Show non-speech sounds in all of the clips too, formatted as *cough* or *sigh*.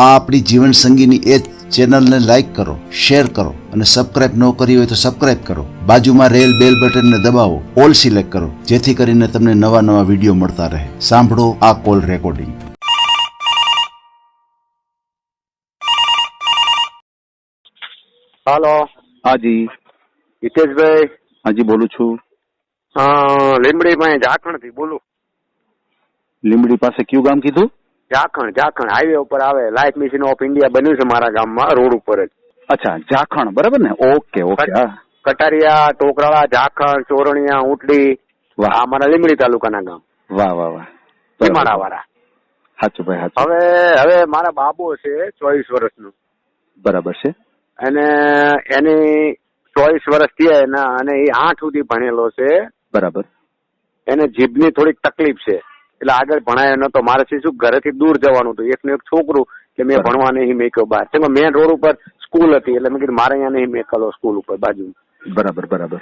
આ આપણી જીવન સંગીની એ ચેનલને લાઈક કરો શેર કરો અને સબસ્ક્રાઇબ ન કરી હોય તો સબસ્ક્રાઇબ કરો. બાજુમાં રેલ બેલ બટનને દબાવો ઓલ સિલેક્ટ કરો જેથી કરીને તમને નવા નવા વીડિયો મળતા રહે. સાંભળો આ કોલ રેકોર્ડિંગ હાલો હાજી હિતેશભાઈ. હાજી બોલું છું. લીમડી માં પાસે થી બોલું. લીમડી પાસે કયું ગામ કીધું? ઝાખણ ઝાખણ. હાઈવે ઉપર આવે. લાઈફ મિશન ઓફ ઇન્ડિયા બન્યું છે મારા ગામમાં રોડ ઉપર જ. અચ્છા ઝાખણ. બરાબર ને? ઓકે ઓકે કટારિયા ટોકરાળા ઝાખણ ચોરણિયા ઉટડી વાહ. આ અમારા લીમડી તાલુકાના ગામ. વાહ વાહ વાહ. મારા વાળા સાચું ભાઈ હવે હવે મારા બાબો છે ચોવીસ વર્ષનો. બરાબર છે. અને એની ચોવીસ વર્ષ થયા એના અને એ આઠ સુધી ભણેલો છે. બરાબર. એને જીભની થોડીક તકલીફ છે. એટલે આગળ ભણાયો નતો મારે શું ઘરેથી દૂર જવાનું હતું. એકનું એક છોકરું કે મેં ભણવા નહીં મેક્યો બહાર. તેમાં મેન રોડ ઉપર સ્કૂલ હતી. એટલે મેં કીધું મારે અહીંયા નહીં મેકલો સ્કૂલ ઉપર બાજુ બરાબર બરાબર.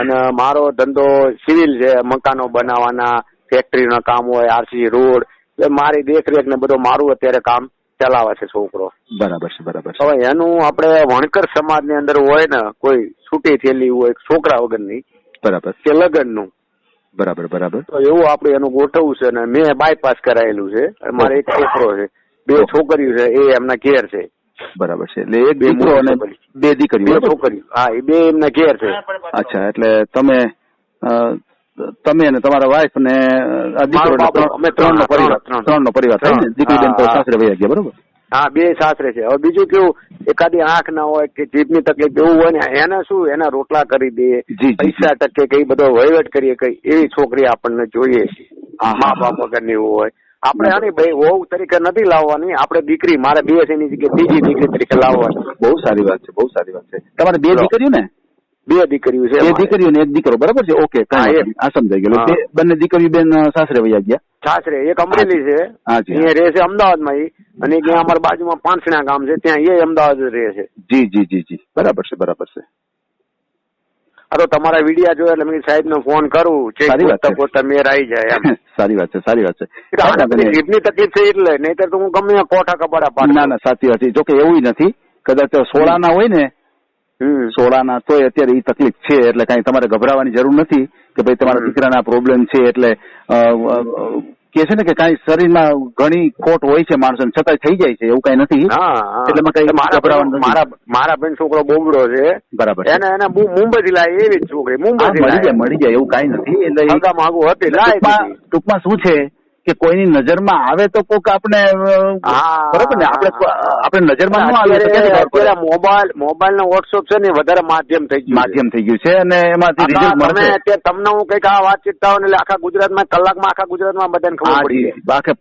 અને મારો ધંધો સિવિલ છે. મકાનો બનાવવાના ફેક્ટરીના કામ હોય આરસી રોડ. એટલે મારી દેખરેખ ને બધું મારું અત્યારે કામ ચલાવે છે છોકરો. બરાબર છે બરાબર હવે એનું આપણે વણકર સમાજની અંદર હોય ને કોઈ છૂટી થયેલી હોય છોકરા વગરની બરાબર. કે લગ્નનું બરાબર બરાબર. તો એવું આપણે એનું ગોઠવવું છે અને મેં બાયપાસ કરાયેલું છે. મારે એક છોકરો છે. બે છોકરીઓ છે એ એમના ઘેર છે. બરાબર છે. એટલે એક બે દીકરો અને બે દીકરીઓ બે? છોકરીઓ. હા એ બે એમના ઘેર છે. અચ્છા એટલે તમે તમે અને તમારા વાઈફ ને આ દીકરો ત્રણ, નો પરિવાર ત્રણ. ત્રણનો પરિવાર થાય ને. દીકરી બેન તો સાસરે વયા ગયા બરોબર? હા બે સાસરે છે. હવે બીજું કેવું એકાદી આંખ ના હોય કે જીભની તકલીફ એવું હોય ને એને શું એના રોટલા કરી દે જી, જી. પૈસા ટકે કઈ બધો વહીવટ કરીએ કઈ એવી છોકરી આપણને જોઈએ છે. મા બાપ. વગરની એવું હોય. આપણે આની ભાઈ વહુ તરીકે નથી લાવવાની આપણે દીકરી મારે બે ની જગ્યાએ બીજી દીકરી તરીકે લાવવાની. બહુ સારી વાત છે બહુ સારી વાત છે. તમારે બે. દીકરીઓ ને? બે દીકરીઓ છે બે. દીકરીઓ ને એક દીકરો બરાબર છે? ઓકે. આ સમજાઈ ગયું. બે બંને દીકરીઓ બેન સાસરે વયા ગયા? સાસરે એક અમરેલી છે. અહીંયા રહે છે અમદાવાદમાં અને ત્યાં અમારા બાજુમાં પાંચણા ગામ છે ત્યાં એ અમદાવાદ રહે છે. જી જી જી જી. બરાબર છે બરાબર છે. આ તો તમારા વિડિયા જોયા એટલે મેં સાહેબ ને ફોન કરું વાત છે. પોતા મેર આવી જાય એમ. *laughs* સારી વાત છે સારી વાત છે. એટલે જીભની તકલીફ છે એટલે નહીતર તો હું ગમે કોઠા કબાડા પાડ. ના ના સાચી વાત છે. જોકે એવું નથી. કદાચ સોળાના હોય ને હમ. સોળાના તો અત્યારે એ તકલીફ છે એટલે કઈ તમારે ગભરાવાની જરૂર નથી કે ભાઈ તમારા દીકરાના પ્રોબ્લેમ છે એટલે કે છે ને કે કઈ શરીરમાં ઘણી ખોટ હોય છે માણસો છતાંય થઈ જાય છે એવું કઈ નથી. એટલે કઈ મારા. મારા બેન છોકરો બોમડો છે બરાબર. એને એને મુંબઈ થી લાવી એવી જ છોકરી મુંબઈ મળી જાય મળી જાય એવું કઈ નથી એટલે. ટૂંકમાં શું છે કે કોઈની નજરમાં આવે તો કોક આપણે બરોબર ને? આપણે આપણે નજરમાં ન આવે મોબાઈલ મોબાઈલ નો વોટ્સઅપ છે ને વધારે માધ્યમ થઈ ગયું માધ્યમ થઈ ગયું છે અને એમાંથી રિઝલ્ટ તમે અત્યારે તમને હું કંઈક આ વાતચીત થાવ ને એટલે આખા ગુજરાતમાં કલાકમાં આખા ગુજરાતમાં બધાને ખબર પડી આખે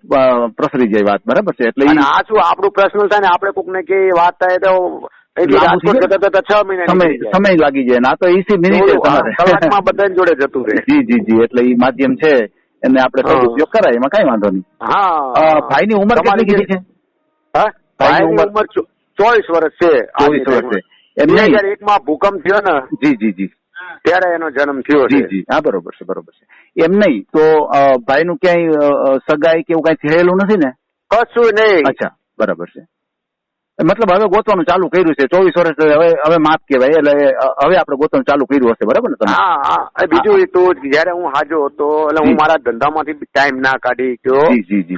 પ્રસરી જાય વાત બરાબર છે? એટલે આ શું આપણું પર્સનલ થાય ને આપણે કોક ને કે વાત થાય તો સમય લાગી જાય ના? તો એસી મિનિટ તમારે. કલાકમાં બધાની જોડે જતું રહે. *laughs* જી જી જી એટલે એ માધ્યમ છે. એને આપણે. સદુપયોગ કરાય એમાં કઈ વાંધો નહીં. અ, હા ભાઈની ઉંમર કેટલી કીધી છે? ભાઈની ઉંમર ચોવીસ વર્ષ છે ચોવીસ વર્ષ છે. એમ બે નહીં. હજાર એક માં ભૂકંપ થયો ને જી જી જી. ત્યારે એનો જન્મ થયો જી જી. હા બરોબર છે બરોબર છે. એમ નહીં તો ભાઈ ભાઈનું ક્યાંય સગાઈ કે એવું કઈ થયેલું નથી ને? કશું નહીં. અચ્છા બરાબર છે. મતલબ હવે ગોતવાનું ચાલુ કર્યું છે. ચોવીસ વર્ષ હવે હવે માફ કહેવાય એટલે હવે આપણે ગોતવાનું ચાલુ કર્યું હશે બરાબર ને હા હા. બીજું એ તો જયારે હું હાજો હતો એટલે હું મારા ધંધામાંથી ટાઈમ ના કાઢી ગયો.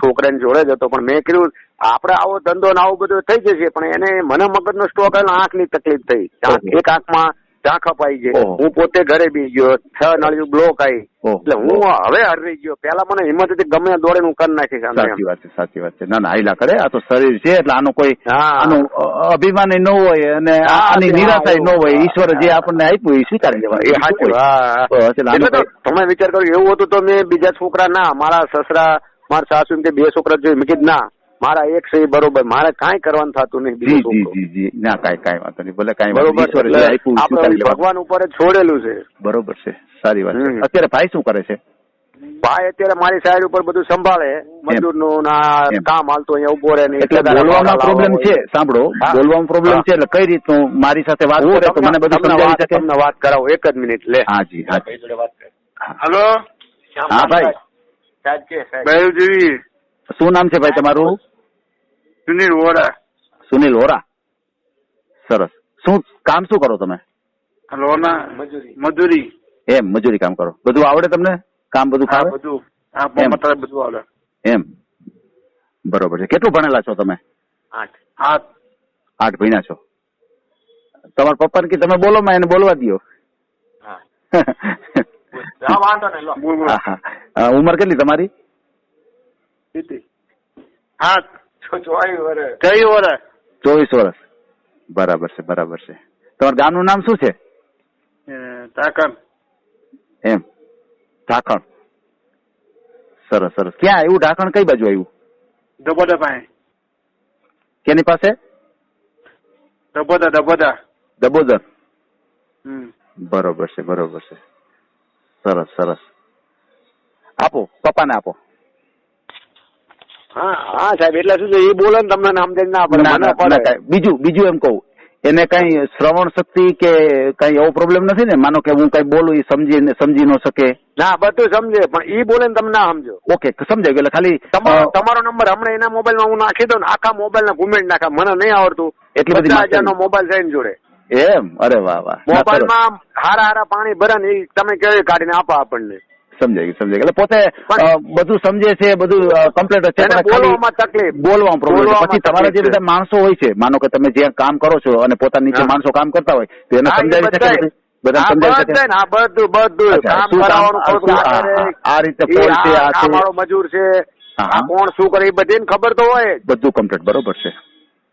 છોકરાને. જોડે જ હતો પણ મેં કીધું આપણે આવો ધંધો ને આવું બધું થઈ જશે. પણ એને મને મગજનો સ્ટોક આંખની તકલીફ થઈ. એક આંખમાં ઝાંખ અપાઈ ગઈ. હું પોતે ઘરે બી ગયો. છ નળિયું બ્લોક આવી એટલે હું હવે હરી ગયો. પેલા મને હિંમત હતી ગમે દોડે હું કરી નાખીશ સાચી વાત છે સાચી વાત છે. ના ના હાઈલા કરે. આ તો શરીર છે એટલે આનો કોઈ આનું અભિમાન ન હોય અને આની નિરાશા ન હોય. ઈશ્વર જે આપણને આપ્યું એ સ્વીકારી કોઈ- તમે વિચાર કર્યો એવું હતું તો મેં બીજા છોકરા ના મારા સસરા મારા સાસુ કે બે છોકરા જોઈ. મેં કીધું ના મારા એક છે બરોબર. મારે કાંઈ કરવાનું થતું નહીં જી જી જી જી. ના કાંઈ કાંઈ વાંધો નહીં. ભલે કાંઈ બરોબર. જે. ભગવાન ઉપર જ છોડેલું છે. બરોબર છે. સારી વાત અત્યારે ભાઈ શું કરે છે? ભાઈ અત્યારે મારી સાઈડ ઉપર બધું સંભાળે. મજૂરનું ના. કામ હાલતું અહીંયા ઊભો રહે એટલે બોલવામાં પ્રોબ્લેમ છે? સાંભળો. હા. બોલવામાં પ્રોબ્લેમ છે એટલે કઈ રીતનું મારી સાથે વાત કરે તો મને બધું સમજાવી વાત- શકે? તમને વાત કરાવો. એક જ મિનિટ લે. હાજી હાજી હેલો? હા ભાઈ. બેવજીવી શું નામ છે ભાઈ તમારું? સુનિલ વોરા. સુનિલ વોરા? સરસ. શું કામ શું કરો તમે? લોના મજૂરી. એમ મજૂરી કામ કરો. બધું આવડે તમને? કામ બધું હા બધું. બધું આવડે. એમ. બરોબર છે. કેટલું ભણેલા છો તમે? આઠ. આઠ. આઠ ભણ્યા છો. તમારા પપ્પા કે તમે બોલો માં એને બોલવા દો *laughs* ઉંમર કેટલી તમારી? કેટલી? ચોવીસ વર્ષ. કઈ ચોવીસ વર્ષ. બરાબર છે બરાબર છે. તમારા ગામનું નામ શું છે? તાકન એમ. ઢાકણ. સરસ સરસ. ક્યાં? આવ્યું ઢાંકણ કઈ બાજુ આવ્યું? ડબોદા પાસે. કેની પાસે? ડબોદા ડબોદા ડબોદર બરોબર છે બરોબર છે. સરસ સરસ. આપો પપ્પાને આપો. હા હા સાહેબ એટલે શું છે એ બોલે ને તમને નામ દઈને ના પડે મને પડે બીજું બીજું એમ કહું. એને કઈ શ્રવણ શક્તિ કે કઈ એવો પ્રોબ્લેમ નથી ને? માનો કે હું કઈ બોલું એ સમજી સમજી ન શકે. ના બધું સમજે પણ ઈ બોલે ને તમે ના સમજો. ઓકે સમજાય એટલે ખાલી તમારો તમારો નંબર હમણાં એના મોબાઈલમાં હું નાખી દઉં ને આખા મોબાઈલ ના ઘુમેડ નાખા મને નહીં આવડતું. એટલી બધી હજાર નો મોબાઈલ છે જોડે. એમ? અરે વાહ વાહ. મોબાઈલમાં હારા હારા પાણી ભરે ને એ તમે કેવી કાઢીને આપો આપણને. સમજાય સમજાય એટલે પોતે બધું સમજે છે બધું કમ્પ્લેટ છે બોલવામાં તકલીફ. બોલવામાં પ્રોબ્લેમ પછી તમારા જે બધા માણસો હોય છે માનો કે તમે જ્યાં કામ કરો છો અને પોતાના નીચે માણસો કામ કરતા હોય તો એને સમજાવી શકે. બધું? સમજાવી શકે? ને, બધું બધું. કામ કરાવવાનું આ રીતે છે, આ- મારો મજૂર છે. આ કોણ શું કરે એ બધી ખબર તો હોય. બધું કમ્પ્લીટ બરોબર છે.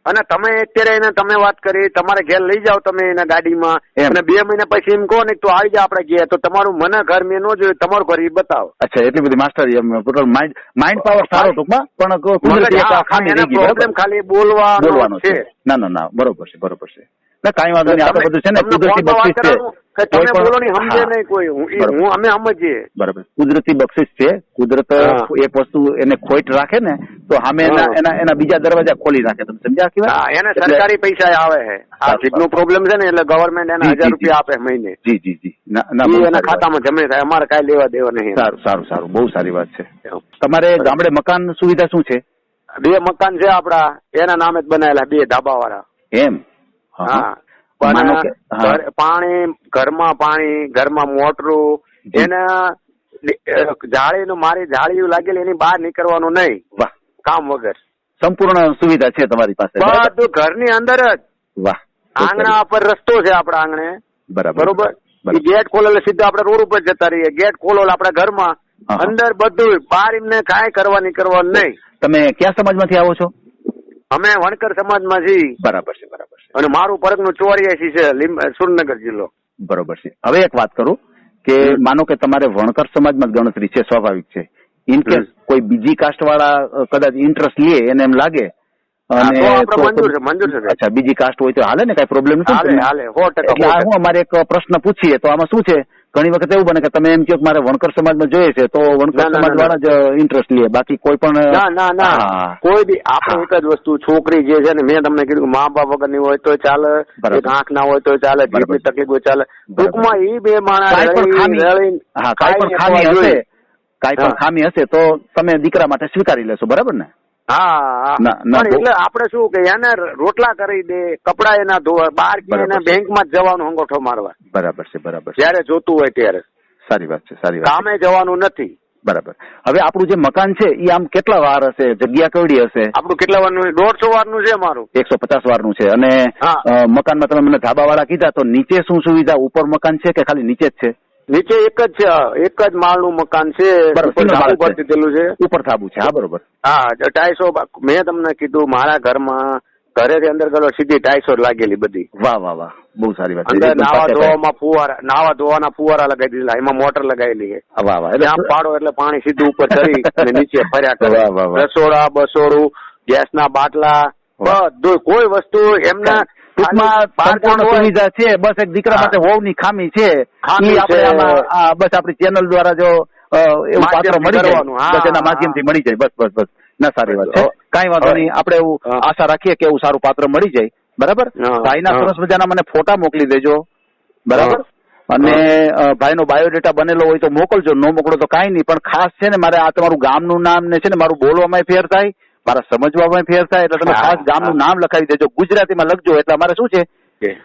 અને તમે અત્યારે એને તમે વાત કરી તમારે ઘેર લઈ જાઓ તમે એના ગાડીમાં. અને બે મહિના પછી એમ કહો ને તો આવી જા આપણે ઘેર. તો તમારું મને ઘર મેં ન જોયું તમારું ઘર એ બતાવો. અચ્છા એટલી બધી માસ્ટરી એમ ટોટલ માઇન્ડ માઇન્ડ પાવર સારો ટૂંકમાં પણ પ્રોબ્લેમ ખાલી બોલવાનો બોલવાનો છે. ના ના ના બરોબર છે બરોબર છે. ના કાંઈ વાંધો નહીં આપણે બધું છે ને કુદરતી બક્ષિસ છે. તમે બોલો નહીં સમજે નહીં કોઈ. હું હું અમે સમજીએ. બરાબર. કુદરતી બક્ષિસ છે. કુદરત. એક વસ્તુ એને ખોટ રાખે ને તો સામે એના એના એના બીજા દરવાજા ખોલી રાખે. તમે સમજ્યા કે એને સરકારી પૈસા આવે છે. આ નો પ્રોબ્લેમ છે ને એટલે ગવર્મેન્ટ એને હજાર રૂપિયા આપે મહિને. જી જી જી. એના ખાતામાં જમે થાય. અમારે કાંઈ લેવા દેવા નહીં. સારું સારું સારું. બહુ સારી વાત છે. તમારે ગામડે મકાન સુવિધા શું છે? બે મકાન છે આપડા. એના નામે જ બનાયેલા બે ધાબા વાળા એમ હા. પણ ઘરમાં પાણી ઘરમાં મોટરું એના જાળીનું મારી જાળી લાગેલી એની બહાર નીકળવાનું નહીં. વાહ. કામ વગર. સંપૂર્ણ સુવિધા છે તમારી પાસે બધું ઘરની અંદર જ. વાહ. આંગણા પર રસ્તો છે આપણા આંગણે. બરાબર. બરોબર? ગેટ ખોલો એટલે સીધા આપણે રોડ ઉપર જતા રહીએ. ગેટ ખોલો આપણા ઘરમાં. અંદર બધું બહાર એમને કાંઈ કરવા નીકળવાનું નહીં. તમે ક્યાં સમાજમાંથી આવો છો? અમે વણકર સમાજમાં છીએ. બરાબર છે. અને મારું પરગનું ચોર્યાસી છે સુરનગર જિલ્લો. બરોબર છે. હવે એક વાત કરું કે માનો કે તમારે વણકર સમાજમાં જ ગણતરી છે સ્વાભાવિક છે. ઇન કેસ કોઈ બીજી કાસ્ટ વાળા કદાચ ઇન્ટરેસ્ટ લે એને એમ લાગે મંજૂર અચ્છા બીજી કાસ્ટ હોય તો હાલે ને કઈ પ્રોબ્લેમ નથી હાલે હું અમારે એક પ્રશ્ન પૂછીએ તો આમાં શું છે? ઘણી વખત એવું બને કે તમે એમ કહો કે મારે વણકર સમાજમાં જોઈએ છે તો વણકર ના, ના, સમાજ ના, વાળા જ ઇન્ટરેસ્ટ લે. બાકી કોઈ પણ ના ના ના. કોઈ બી આપણે એક જ વસ્તુ છોકરી જે છે ને મેં તમને કીધું મા બાપ વગરની હોય તો ચાલે એક આંખ ના હોય તો ચાલે. જીભની તકલીફ હોય ચાલે. ટૂંકમાં એ બે માણસ કાંઈ પણ ખામી હા કાંઈ પણ ખાઈને ખામી હશે. કાંઈ પણ ખામી હશે તો તમે દીકરા માટે સ્વીકારી લેશો. બરાબર ને? હા પણ એટલે આપણે શું કે એને રોટલા કરી દે કપડા એના ધોવા બાર કે એને બેંકમાં જવાનું અંગોઠો મારવા. બરાબર છે બરાબર જયારે જોતું હોય ત્યારે. સારી વાત છે સારી વાત કામે જવાનું નથી. બરાબર. હવે આપણું જે મકાન છે એ આમ કેટલા વાર હશે? જગ્યા કેવડી હશે? આપણું કેટલા વારનું? દોઢસો વારનું છે મારું. એકસો પચાસ વારનું છે. અને મકાનમાં તમે મને ધાબા વાળા કીધા તો નીચે શું સુવિધા? ઉપર મકાન છે કે ખાલી નીચે જ છે? નીચે એક જ છે એક જ માળનું મકાન છે. ઉપર. દીધેલું છે. ઉપર થાબુ છે હા બરોબર. હા ટાઈસો મેં તમને કીધું મારા ઘરમાં ઘરેથી અંદર ગયો સીધી ટાઈસો લાગેલી બધી. વાહ વાહ વાહ. બહુ સારી વાત અંદર નાવા. ધોવામાં ફુવારા નાવા ધોવાના ફુવારા લગાવી દીધેલા એમાં મોટર લગાવેલી છે. વાહ વાહ ત્યાં પાડો એટલે પાણી સીધું ઉપર ચડી અને નીચે ફર્યા કરે. રસોડા બસોડું ગેસના બાટલા બધું કોઈ વસ્તુ એમના ટૂંકમાં સંપૂર્ણ સુવિધા છે. બસ એક દીકરા. માટે હોવની ખામી છે. આપણે આ બસ આપણી ચેનલ દ્વારા જો એવું પાત્ર મળી જાય. બસ એના માધ્યમથી મળી જાય. બસ બસ બસ. ના સારી વાત છે. કાંઈ વાંધો નહીં. આપણે એવું આશા રાખીએ કે એવું સારું પાત્ર મળી જાય. બરાબર? ભાઈના. સરસ મજાના મને ફોટા મોકલી દેજો. બરાબર? અને ભાઈનો બાયોડેટા બનેલો હોય તો મોકલજો. ન મોકલો તો કાંઈ નહીં. પણ ખાસ છે ને મારે આ તમારું ગામનું નામ ને છે ને મારું બોલવામાં ફેર થાય. મારા સમજવામાં ફેર થાય એટલે તમે ખાસ ગામનું નામ લખાવી દેજો. ગુજરાતીમાં લખજો. એટલે અમારે શું છે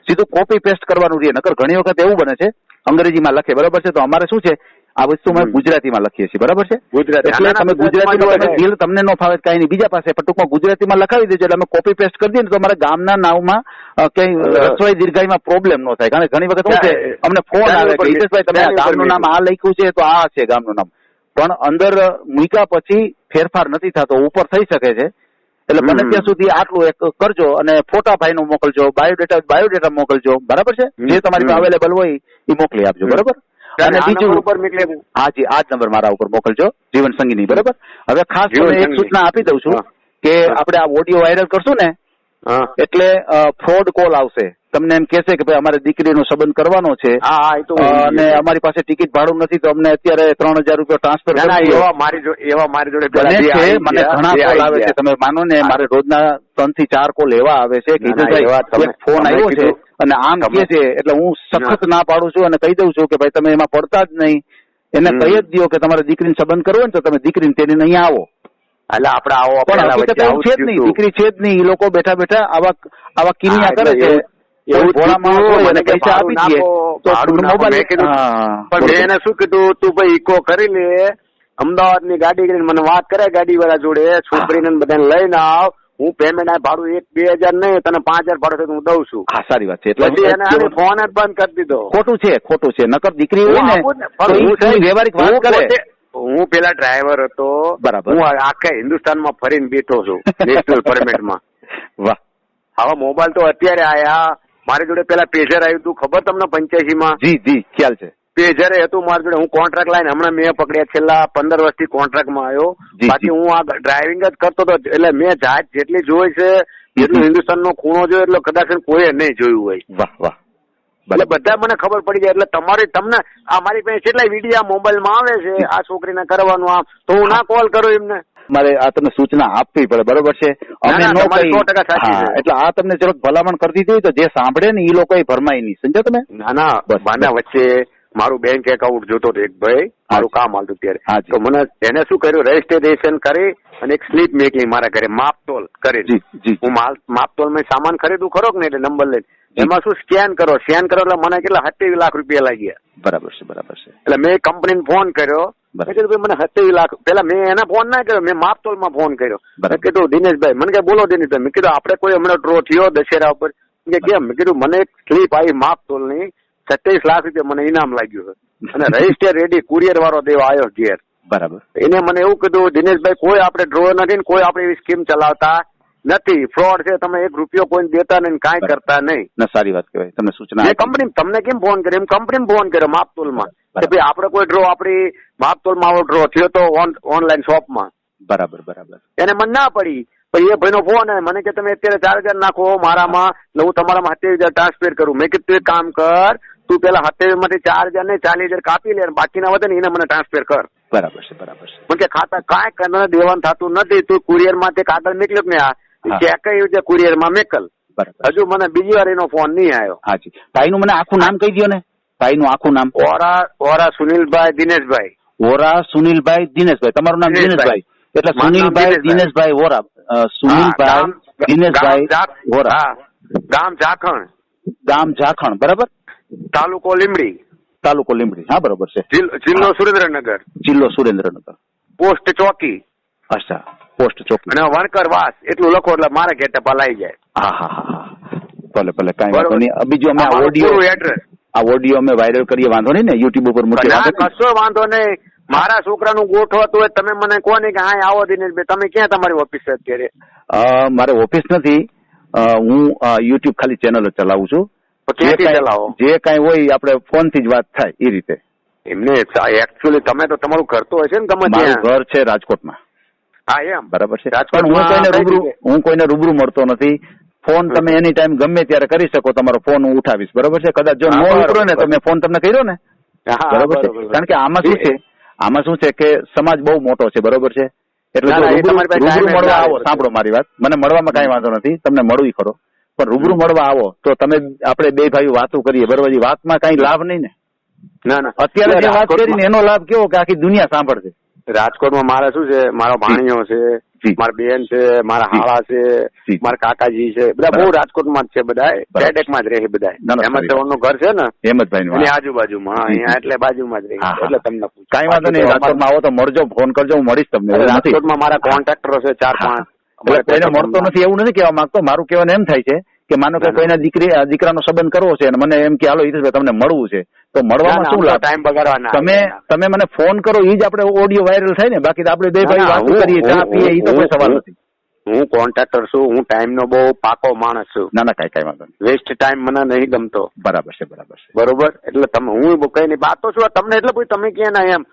સીધું કોપી પેસ્ટ કરવાનું રહે. નકર ઘણી વખત એવું બને છે અંગ્રેજીમાં લખે. બરાબર છે? તો અમારે શું છે? આ વસ્તુ અમે ગુજરાતીમાં લખીએ છીએ. બરાબર છે? ગુજરાતી. એટલે તમે ગુજરાતીમાં દિલ તમને નો ફાવે કઈ નહીં. બીજા પાસે પણ ટૂંકમાં ગુજરાતીમાં લખાવી દેજો. એટલે અમે કોપી પેસ્ટ કરી દઈએ ને તો અમારા ગામના નામમાં રસોઈ રસવાઈ દીર્ઘાઈમાં પ્રોબ્લેમ નો થાય. કારણ કે ઘણી વખત શું છે? અમને ફોન આવે કે હિતેશભાઈ તમે આ ગામનું નામ આ લખ્યું છે તો આ છે ગામનું નામ. પણ અંદર મૂક્યા પછી ફેરફાર નથી થતો ઉપર થઈ શકે છે. એટલે બને ત્યાં સુધી આટલું એક કરજો અને ફોટા ભાઈ નું મોકલજો બાયોડેટા બાયોડેટા મોકલજો બરાબર છે? જે તમારી પાસે અવેલેબલ હોય એ મોકલી આપજો. બરાબર? અને બીજું ઉપર? હાજી આ જ નંબર મારા ઉપર મોકલજો જીવન સંગીની બરાબર? હવે ખાસ એક સૂચના આપી દઉં છું કે. આપણે આ ઓડિયો વાયરલ કરશું ને એટલે ફ્રોડ કોલ આવશે. તમને એમ કહેશે કે ભાઈ અમારે દીકરીનો સંબંધ કરવાનો છે અને અમારી પાસે ટિકિટ ભાડું નથી તો અમને અત્યારે ત્રણ હજાર રૂપિયા ટ્રાન્સફર. એવા મારી એવા મારી જોડે મને ઘણા કોલ આવે છે તમે માનો ને મારે રોજના ત્રણથી ચાર કોલ એવા આવે છે કે ફોન આવ્યો છે અને આમ કે છે એટલે હું સખત ના પાડું છું અને કહી દઉં છું કે ભાઈ તમે એમાં પડતા જ નહીં. એને કહી જ દો કે તમારે દીકરીને સંબંધ કરવો ને તો તમે દીકરીને તેની અહીંયા આવો. એટલે આપણે આવો પણ હકીકત એવું છે જ નહીં દીકરી છે જ નહીં એ લોકો બેઠા બેઠા આવા આવા કિનિયા કરે છે. મેં મેં. એને શું કીધું તું ભાઈ કરી લે અમદાવાદની ગાડી કરીને મને વાત કરે ગાડી વાળા જોડે છોકરીને બધાને લઈને આવ. હું પેમેન્ટ આ ભાડું એક બે હજાર નહીં તને પાંચ હજાર ભાડું હું દઉં છું. હા સારી વાત છે. એટલે એને ફોન જ બંધ કરી દીધો. ખોટું છે ખોટું છે. નકર દીકરી હોય ને વ્યવહારિક વાત કરે. હું પેલા ડ્રાઈવર હતો. બરાબર. હું આખા આખા હિન્દુસ્તાનમાં ફરીને બેઠો છું નેશનલ પરમિટમાં *laughs* વાહ. હવે મોબાઈલ તો અત્યારે આયા. મારી જોડે પેલા પેજર આવ્યું હતું ખબર તમને પંચ્યાસી માં જી જી ખ્યાલ છે. પેજરે હતું મારી જોડે હું કોન્ટ્રાક્ટ લાઈને હમણાં મેં પકડ્યા છેલ્લા પંદર વર્ષથી કોન્ટ્રાક્ટમાં આવ્યો. બાકી હું આ ડ્રાઇવિંગ જ કરતો હતો એટલે મેં જાત જેટલી જોઈ છે જેટલું હિન્દુસ્તાનનો ખૂણો જોયો એટલો કદાચ કોઈએ નહીં જોયું હોય. વાહ વાહ. એટલે બધા મને ખબર પડી જાય એટલે તમારી તમને આ મારી પાસે કેટલાય મોબાઈલ મોબાઈલમાં આવે છે આ છોકરીને કરવાનું આમ. તો હું ના કોલ કરું એમને. મારે આ તમને સૂચના આપવી પડે બરોબર છે? અમે નો હા, એટલે આ તમને જરાક ભલામણ કરી દીધી હોય તો જે સાંભળે ને એ લોકો ભરમાય નહીં. સમજો તમે? ના ના બાના વચ્ચે મારું બેંક એકાઉન્ટ જોતો હતો એક ભાઈ મારું કામ હાલતું ત્યારે. તો મને એને શું કર્યું? રજીસ્ટ્રેશન કરી અને એક સ્લીપ મેકલી મારા ઘરે માપતોલ કરી જી જી. હું માલ માપતોલ મેં સામાન ખરીદું ખરો કે ને એટલે નંબર લઈને એમાં શું સ્કેન કરો? સ્કેન કરો એટલે મને કેટલા? સત્યાવીસ લાખ રૂપિયા લાગ્યા. બરાબર છે બરાબર છે. એટલે મેં કંપનીને ફોન કર્યો. મેં કીધું ભાઈ મને સત્યાવીસ લાખ. પેલા મેં એના ફોન ના કર્યો મેં માપતોલમાં ફોન કર્યો. મેં કીધું દિનેશભાઈ. મને કે બોલો દિનેશભાઈ. મેં કીધું આપણે કોઈ હમણાં ડ્રો થયો દશેરા ઉપર? કે કેમ? મેં કીધું મને એક સ્લીપ આવી માપતોલની સત્યાવીસ લાખ રૂપિયા મને ઇનામ લાગ્યું છે. અને રજિસ્ટર રેડી કુરિયર વાળો દેવા આવ્યો ઘેર. બરાબર. એને મને એવું કીધું દિનેશભાઈ કોઈ આપણે ડ્રો નથી ને કોઈ આપણે એવી સ્કીમ ચલાવતા. નથી. ફ્રોડ છે તમે એક રૂપિયો કોઈ દેતા નહીં કાંઈ કરતા નહીં. ના સારી વાત કહેવાય. તમને સૂચના કંપની તમને કેમ ફોન કર્યો? એમ કંપની ફોન કર્યો માપતોલમાં કે ભાઈ આપણે કોઈ ડ્રો આપણી માપતોલમાં આવો ડ્રો થયો તો ઓનલાઈન શોપમાં બરાબર બરાબર. એને મને ના પડી. પછી એ ભાઈનો ફોન મને કે તમે અત્યારે ચાર હજાર નાખો મારામાં. એટલે હું તમારામાં સત્યાવીસ હજાર ટ્રાન્સફર કરું. મેં કીધું એક કામ કર. તું પેલા સત્યાવીસમાંથી ચાર હજાર ને ચાલીસ હજાર કાપી લે બાકીના વધે ને એને મને ટ્રાન્સફર કર. બરાબર છે બરાબર છે. મને કે ખાતા કાંઈ કરને દેવાનું થતું નથી. તું કુરિયરમાં તે કાગળ નીકળ્યો ને આ. ચેક આવ્યું છે કુરિયરમાં મેકલ. હજુ મને બીજી વાર એનો ફોન નહીં આવ્યો. હાજી ભાઈનું મને આખું નામ કહી દો ને. ભાઈનું આખું નામ. ઓરા ઓરા સુનિલભાઈ દિનેશભાઈ. ઓરા સુનિલભાઈ દિનેશભાઈ. તમારું નામ દિનેશભાઈ. એટલે સુનિલભાઈ દિનેશભાઈ. હા, સુનિલભાઈ ગામ- દિનેશભાઈ હા, ગામ ઝાખણ. ગામ ઝાખણ. બરાબર? તાલુકો લીમડી તાલુકો લીમડી હા બરોબર છે. જિલ્લો સુરેન્દ્રનગર. જિલ્લો સુરેન્દ્રનગર. પોસ્ટ ચોકી. અચ્છા. પોસ્ટ ચોકી અને વણકર વાસ એટલું લખો એટલે મારા ઘેર ટપાલ આવી જાય. હા હા હા હા. ભલે ભલે કાંઈ વાંધો નહીં. બીજું અમે આ ઓડિયો એડ્રેસ આ ઓડિયો અમે વાયરલ કરીએ વાંધો નહીં ને? યુટ્યુબ ઉપર મૂકીએ? કશો વાંધો નહીં. મારા છોકરાનું ગોઠવતું હોય તમે મને કહો ને કે હા આવો દિનેશભાઈ તમે ક્યાં તમારી ઓફિસ છે અત્યારે? મારે ઓફિસ નથી. હું યુટ્યુબ ખાલી ચેનલ જ ચલાવું છું. જે કાંઈ- ચલાવો? જે કાંઈ હોય આપણે ફોનથી જ વાત થાય એ રીતે. એમને એકચ્યુઅલી તમે તો તમારું ઘર તો હશે ને ગમે ઘર છે રાજકોટમાં. હા એમ. બરાબર છે. રાજકોટમાં હું કોઈને રૂબરૂ હું કોઈને રૂબરૂ મળતો નથી. ફોન તમે એની ટાઈમ ગમે ત્યારે કરી શકો તમારો ફોન હું ઉઠાવીશ. બરાબર છે? કદાચ જો નો ઉતરો ને તો મેં ફોન તમને કર્યો ને? બરાબર છે? કારણ કે આમાં શું છે? આમાં શું છે કે સમાજ બહુ મોટો છે બરોબર છે? એટલે રૂબરૂ મળવા આવો. સાંભળો મારી વાત. મને મળવામાં કઈ વાંધો નથી. તમને મળવી ખરો. પણ રૂબરૂ મળવા આવો. તો તમે આપણે બે ભાઈ વાતો કરીએ બરોબર? વાતમાં કઈ લાભ નહીં ને. ના ના. અત્યારે જે વાત કરી એનો લાભ કેવો કે આખી દુનિયા સાંભળશે? રાજકોટમાં મારે શું છે? મારો ભાણિયો છે. મારા બેન છે મારા હાળા છે. મારા કાકાજી છે બધા. બહુ રાજકોટમાં જ છે બધા બરાબર. કેડેકમાં જ રહે બધા ના, ઘર છે ને? હેમંતભાઈ ભાઈ એની આજુબાજુમાં અહીંયા એટલે બાજુમાં જ રહે. એટલે તમને કઈ વાંધો નહીં રાજકોટમાં આવો તો મળજો ફોન કરજો હું મળીશ તમને રાજકોટમાં મારા કોન્ટ્રાક્ટરો છે ચાર. પાંચ. કોઈને મળતો નથી એવું નથી કેવા માંગતો મારું કહેવાનું એમ થાય છે કે માનો કે. કોઈના દીકરી દીકરાનો સંબંધ કરવો છે અને મને એમ કે હાલો હિતેશભાઈ તમને મળવું છે. તો મળવામાં શું લાભ? ટાઈમ બગાડવાના તમે તમે મને ફોન કરો એ જ આપણે ઓડિયો વાયરલ થાય ને બાકી આપણે બે ભાઈ વાત કરીએ ચા પીએ એ તો કોઈ સવાલ નથી. હું કોન્ટ્રાક્ટર છું હું ટાઈમ નો બહુ પાકો માણસ છું. ના ના કઈ કઈ વાંધો વેસ્ટ ટાઈમ મને નહીં ગમતો. બરાબર છે બરાબર છે. બરોબર? એટલે તમે હું કઈ નહીં બાતો છું તમને એટલે પછી તમે કે ના એમ?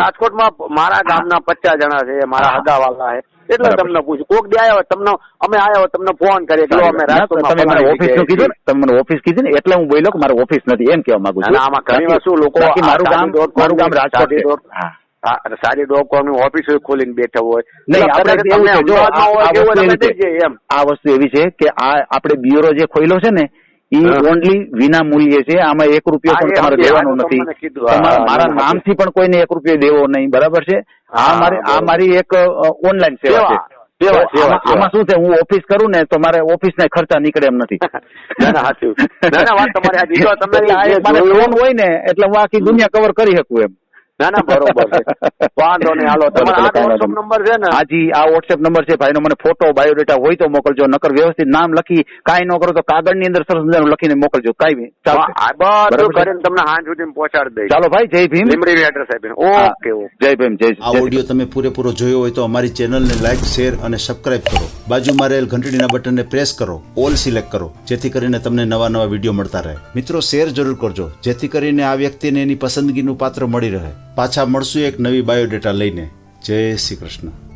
રાજકોટમાં મારા ગામના પચાસ જણા છે મારા. હગાવાલા છે. એટલે તમને પૂછું. કોક દે આવ્યો તમને અમે આવ્યો તમને ફોન કરીએ. કે અમે તમે મને ઓફિસનું કીધું ને? તમે મને ઓફિસ કીધી ને? એટલે હું બોલ્યો કે મારે ઓફિસ નથી એમ કહેવા માંગુ છું. આમાં ઘણી વાર શું લોકો મારું ગામ મારું ગામ રાજકોટ હા. સારી ડોગ ઓફિસ ખોલીને બેઠા હોય. નહીં આપણે એવું છે આ વસ્તુ એવી છે કે આ આપણે બ્યુરો જે ખોલ્યો છે ને ઈ ઓનલી વિના મૂલ્યે છે. આમાં એક રૂપિયો પણ તમારે દેવાનો નથી. મારા. નામથી પણ કોઈને એક રૂપિયો દેવો નહીં. બરાબર છે? આ મારી આ મારી એક ઓનલાઈન સેવા છે. આમાં- શું છે? હું ઓફિસ કરું ને તો મારે ઓફિસ ના ખર્ચા નીકળે એમ નથી. *laughs* ફોન હોય ને એટલે હું આખી દુનિયા કવર કરી શકું એમ. ના ના બરોબર છે. *laughs* વાંધો નહીં હાલો તમારો નંબર છે ને? હાજી આ વોટ્સએપ નંબર છે ભાઈનો મને ફોટો બાયોડેટા હોય તો મોકલજો નકર વ્યવસ્થિત નામ લખી કાંઈ ન કરો તો કાગળની અંદર સરસ મજાનું લખીને મોકલજો કાંઈ બધું કરીને તમને હાંજ સુધી પહોંચાડી દઈશ. ચાલો ભાઈ જય ભીમ. લીમડી એડ્રેસ આપીને. Okay okay. જય ભીમ જય આ ઓડિયો તમે પૂરેપૂરો જોયો હોય તો અમારી ચેનલને લાઈક શેર અને સબસ્ક્રાઇબ કરો. બાજુમાં રહેલ ઘંટડીના બટનને પ્રેસ કરો. ઓલ સિલેક્ટ કરો જેથી કરીને તમને નવા નવા વીડિયો મળતા રહે. મિત્રો શેર જરૂર કરજો જેથી કરીને આ વ્યક્તિને એની પસંદગીનું પાત્ર મળી રહે. પાછા મળશું એક નવી બાયોડેટા લઈને. જય શ્રી કૃષ્ણ.